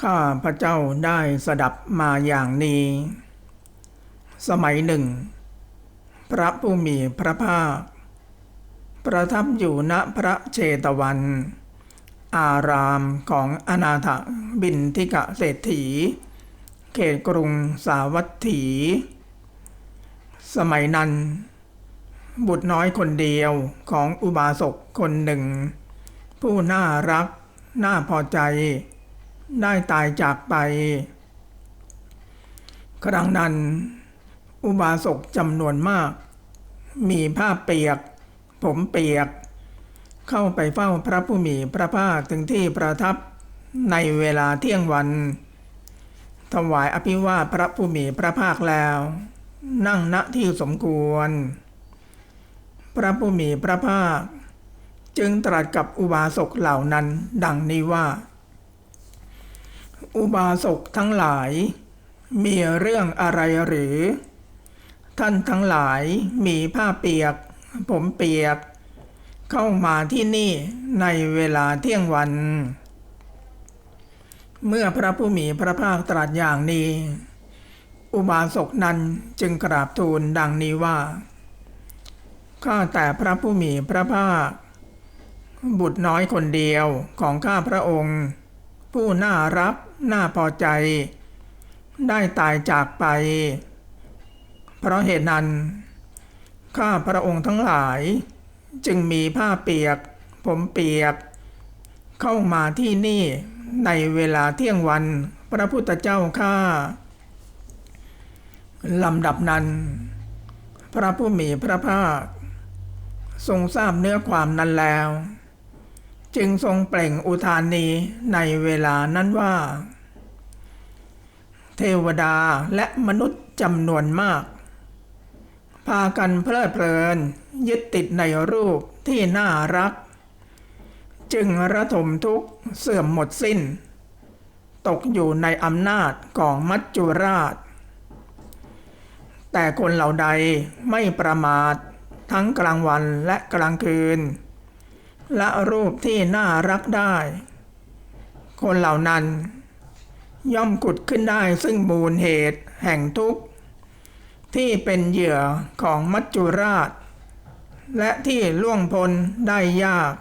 ข้าพระเจ้าได้สดับมาอย่างนี้ สมัยหนึ่ง พระผู้มีพระภาค ประทับอยู่ณพระเชตวัน อารามของอนาถบินทิกะเศรษฐี เขตกรุงสาวัตถี สมัยนั้น บุตรน้อยคนเดียวของอุบาสกคนหนึ่ง ผู้น่ารัก น่าพอใจ ได้ตายจากไป ครั้งนั้น อุบาสกจำนวนมาก มีผ้าเปียก ผมเปียก เข้าไปเฝ้าพระผู้มีพระภาคถึงที่ประทับในเวลาเที่ยงวัน ถวายอภิวาทพระผู้มีพระภาคแล้ว นั่งณที่สมควร พระผู้มีพระภาค จึงตรัสกับอุบาสกเหล่านั้นดังนี้ว่า อุบาสกทั้งหลาย มีเรื่องอะไรหรือ ท่านทั้งหลายมีผ้าเปียก ผมเปียก เข้ามาที่นี่ในเวลาเที่ยงวัน เมื่อพระผู้มีพระภาคตรัสอย่างนี้ อุบาสกนั้นจึงกราบทูลดังนี้ว่า ข้าแต่พระผู้มีพระภาค บุตรน้อยคนเดียวของข้าพระองค์ ผู้น่ารักน่าพอใจ ได้ตายจากไป เพราะเหตุนั้น ข้าพระองค์ทั้งหลาย จึงมีผ้าเปียก ผมเปียก เข้ามาที่นี่ในเวลาเที่ยงวันพระพุทธเจ้าข้าลำดับนั้น พระผู้มีพระภาค ทรงทราบเนื้อความนั้นแล้ว จึงทรงเปล่งอุทานนี้ในเวลานั้นว่า เทวดาและมนุษย์จำนวนมาก พากันเพลิดเพลิน ยึดติดในรูปที่น่ารัก จึงระทมทุกข์เสื่อมหมดสิ้น ตกอยู่ในอำนาจของมัจจุราช แต่คนเหล่าใดไม่ประมาททั้งกลางวันและกลางคืน และรูปที่น่ารักได้ คนเหล่านั้น ย่อมกุดขึ้นได้ซึ่งมูลเหตุแห่งทุกข์ ที่เป็นเหยื่อของมัจจุราช และที่ล่วงพ้นได้ยาก